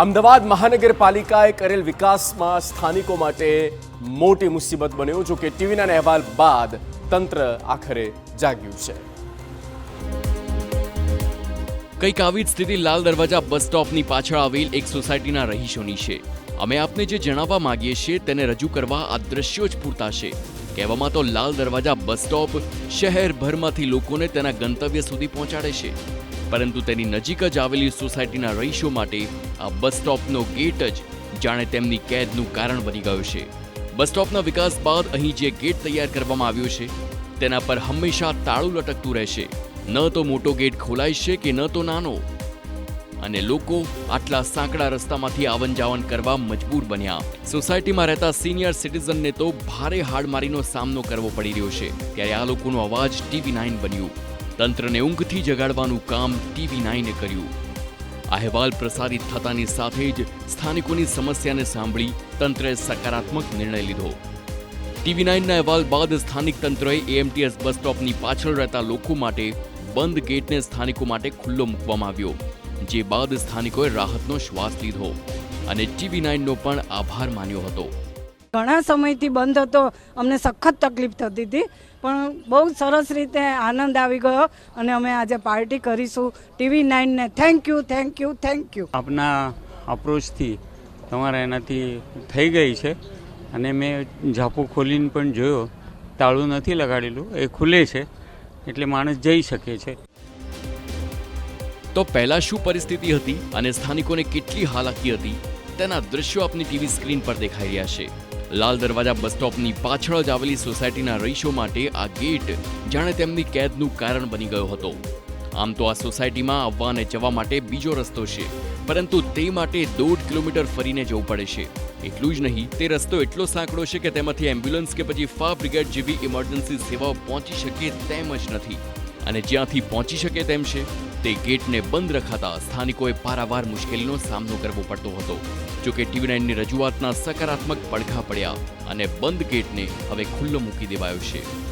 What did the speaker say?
અમદાવાદ મહાનગરપાલિકાએ કરેલ વિકાસમાં સ્થાનિકો માટે મોટી મુસીબત બન્યો જો કે ટીવીના અહેવાલ બાદ તંત્ર આખરે જાગ્યું છે. કંઈક આવી જ સ્થિતિ લાલ દરવાજા બસ સ્ટોપની પાછળ આવેલ એક સોસાયટીના રહીશોની છે. અમે આપને જે જણાવવા માંગીએ છીએ તેને રજૂ કરવા આ દ્રશ્યો જ પૂરતા છે. કહેવામાં તો લાલ દરવાજા બસ સ્ટોપ શહેરભરમાંથી લોકોને તેના ગંતવ્ય સુધી પહોંચાડે છે. પરંતુ તેની નજીક જ આવેલી સોસાયટીના રહીશો માટે આ બસ સ્ટોપનો ગેટ જ જાણે તેમની કેદનું કારણ બની ગયો છે. બસ સ્ટોપના વિકાસ બાદ અહીં જે ગેટ તૈયાર કરવામાં આવ્યો છે, તેના પર હંમેશા તાળું લટકતું રહેશે. ન તો મોટો ગેટ ખોલાય છે કે ન તો નાનો. અને લોકો આટલા સાંકડા રસ્તામાંથી આવન જાવન કરવા મજબૂર બન્યા. સોસાયટીમાં રહેતા સિનિયર સિટીઝનને તો ભારે હાડમારીનો સામનો કરવો પડી રહ્યો છે. ત્યારે આ લોકોનો અવાજ ટીવી નાઇન બન્યું. તંત્રને ઊંઘથી જગાડવાનું કામ ટીવી નાઈને કર્યું. અહેવાલ પ્રસારિત થતાની સાથે જ સ્થાનિકોની સમસ્યાને સાંભળી તંત્રએ સકારાત્મક નિર્ણય લીધો. ટીવી નાઇનના અહેવાલ બાદ સ્થાનિક તંત્રએ એએમટીએસ બસ સ્ટોપની પાછળ રહેતા લોકો માટે બંધ ગેટને સ્થાનિકો માટે ખુલ્લો મૂકવામાં આવ્યો, જે બાદ સ્થાનિકોએ રાહતનો શ્વાસ લીધો અને ટીવી નાઇનનો પણ આભાર માન્યો હતો. ઘણા સમયથી બંધ હતો. અમને સખત તકલીફ થતી હતી. પણ બહુ સરસ રીતે આનંદ આવી ગયો અને અમે આજે પાર્ટી કરીશું. TV નાઇનને thank you thank you thank you આપના અપ્રોચથી તમારા એનાથી થઈ ગઈ છે. અને મેં ઝાપુ ખોલીને પણ જોયો. તાળું નથી લગાડેલું. એ ખુલે છે. એટલે માણસ જઈ શકે છે. તો પહેલા શું પરિસ્થિતિ હતી અને સ્થાનિકોને કેટલી હાલાકી હતી? તેના દ્રશ્યો આપની ટીવી સ્ક્રીન પર દેખાઈ રહ્યા છે. લાલ દરવાજા બસ સ્ટોપની પાછળ જ આવેલી સોસાયટીના રહીશો માટે આ ગેટ જાણે તેમની કેદનું કારણ બની ગયો હતો. આમ તો આ સોસાયટીમાં આવવા અને જવા માટે બીજો રસ્તો છે, પરંતુ તે માટે દોઢ કિલોમીટર ફરીને જવું પડે છે. એટલું જ નહીં, તે રસ્તો એટલો સાંકડો છે કે તેમાંથી એમ્બ્યુલન્સ કે પછી ફાયર બ્રિગેડ જેવી ઇમરજન્સી સેવાઓ પહોંચી શકે તેમ જ નથી. અને જ્યાંથી પહોંચી શકે તેમ છે, તે ગેટને બંધ રખાતા સ્થાનિકોએ પારાવાર મુશ્કેલીનો સામનો કરવો પડતો હતો. જોકે ટીવી નાઇનની રજૂઆતના સકારાત્મક પડઘા પડ્યા અને બંધ ગેટને હવે ખુલ્લો મૂકી દેવાયો છે.